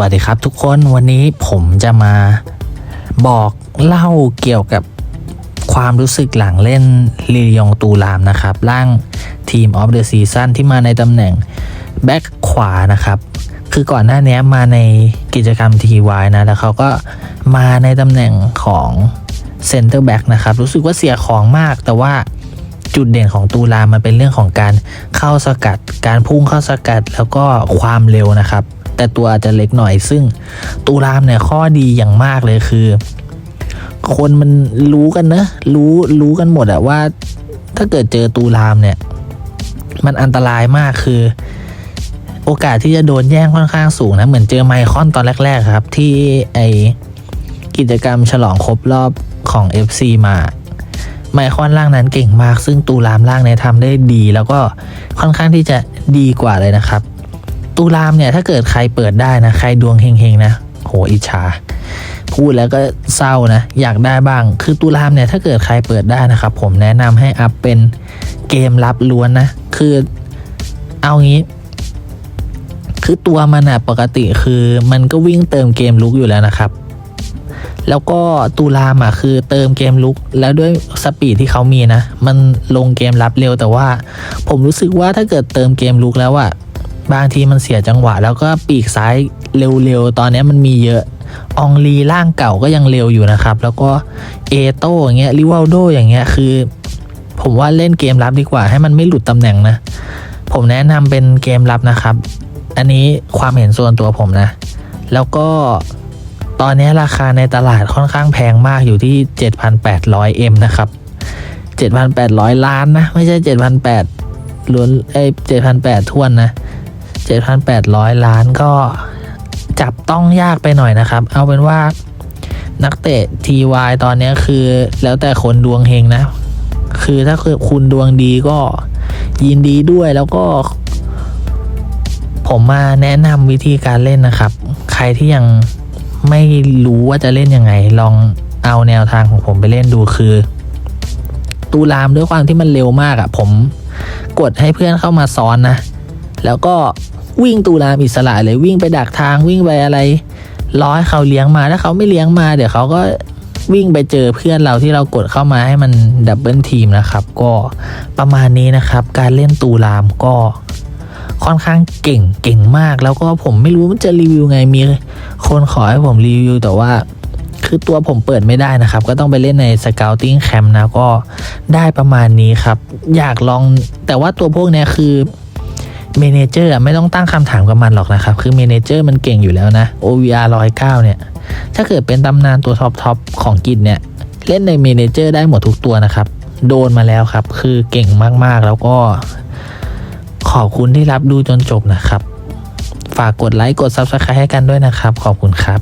วัสดีครับทุกคนวันนี้ผมจะมาบอกเล่าเกี่ยวกับความรู้สึกหลังเล่นลียองตูรามนะครับ ร่างทีมออฟเดอะซีซั่นที่มาในตำแหน่งแบ็คขวานะครับ คือก่อนหน้านี้มาในกิจกรรม TY นะ แล้วเขาก็มาในตำแหน่งของเซนเตอร์แบ็กนะครับ รู้สึกว่าเสียของมาก แต่ว่าจุดเด่นของตูรามมันเป็นเรื่องของการเข้าสกัด การพุ่งเข้าสกัดแล้วก็ความเร็วนะครับ แต่ตัวอาจจะเล็กหน่อย ซึ่งตูรามเนี่ยข้อดีอย่างมากเลยคือ คนมันรู้กันนะรู้รู้กันหมดอะว่า ถ้าเกิดเจอตูรามเนี่ย มันอันตรายมากคือ โอกาสที่จะโดนแย่งค่อนข้างสูงนะ เหมือนเจอไมคอนตอนแรก ๆ ครับ ที่ไอกิจกรรมฉลองครบรอบของ FC มาไมคอนร่างนั้นเก่งมาก ซึ่งตูรามร่างเนี้ยทำได้ดี แล้วก็ค่อนข้างที่จะดีกว่าเลยนะครับ ตูรามเนี่ยถ้าเกิดใครเปิดได้นะ ใครดวงเฮงๆนะโหอิจฉาพูดแล้วก็เศร้านะ อยากได้บ้าง คือตูรามเนี่ยถ้าเกิดใครเปิดได้นะครับ ผมแนะนำให้อัพเป็นเกมรับล้วนนะ คือเอางี้ คือตัวมันอะปกติคือมันก็วิ่งเติมเกมลุกอยู่แล้วนะครับ แล้วก็ตูรามอะคือเติมเกมลุก แล้วด้วยสปีดที่เขามีนะ มันลงเกมรับเร็วแต่ว่า ผมรู้สึกว่าถ้าเกิดเติมเกมลุกแล้วอะ บางทีมันเสียจังหวะ แล้วก็ปีกซ้ายเร็วๆ ตอนนี้มันมีเยอะอองลีร่างเก่าก็ยังเร็วอยู่นะครับ แล้วก็เอโต้อย่างเงี้ยริวัลโดอย่างเงี้ยคือ ผมว่าเล่นเกมรับดีกว่า ให้มันไม่หลุดตำแหน่งนะ ผมแนะนำเป็นเกมรับนะครับ อันนี้ความเห็นส่วนตัวผมนะ แล้วก็ตอนนี้ราคาในตลาดค่อนข้างแพงมากอยู่ที่ 7,800 M นะครับ 7,800 ล้านนะ ไม่ใช่ 7,800ล้วนเอ้ย7,800ทวนนะ 7,800 ล้านก็จับต้องยากไปหน่อยนะครับ เอาเป็นว่านักเตะ TY ตอนนี้คือแล้วแต่คนดวงเฮงนะ คือถ้าคือคุณดวงดีก็ยินดีด้วยแล้วก็ ผมมาแนะนำวิธีการเล่นนะครับ ใครที่ยังไม่รู้ว่าจะเล่นยังไง ลองเอาแนวทางของผมไปเล่นดูคือ ตูรามด้วยความที่มันเร็วมากอะ่ะ ผมกดให้เพื่อนเข้ามาซ้อนนะ แล้วก็ วิ่งตูรามอิสระเลยวิ่งไปดักทางวิ่งไปอะไรร้อยเขาเลี้ยงมาถ้าเขาไม่เลี้ยงมา เดี๋ยวเขาก็วิ่งไปเจอเพื่อนเราที่เรากดเข้ามาให้มันดับเบิลทีมนะครับ ก็ประมาณนี้นะครับ การเล่นตูรามก็ค่อนข้างเก่งเก่งมาก แล้วก็ผมไม่รู้มันจะรีวิวไงมีคนขอให้ผมรีวิวแต่ว่าคือตัวผมเปิดไม่ได้นะครับ ก็ต้องไปเล่นใน Scouting Camp นะก็ได้ประมาณนี้ครับ อยากลองแต่ว่าตัวพวกนี้คือ เมนเจอร์ไม่ต้องตั้งคำถามกับมันหรอกนะครับ คือเมนเจอร์มันเก่งอยู่แล้วนะ OVR 109เนี่ย ถ้าเกิดเป็นตำนานตัวท็อปทอปของกิจเนี่ย เล่นในเมนเจอร์ได้หมดทุกตัวนะครับ โดนมาแล้วครับ คือเก่งมากๆแล้วก็ ขอบคุณที่รับดูจนจบนะครับ ฝากกดไลค์กด Subscribe ให้กันด้วยนะครับ ขอบคุณครับ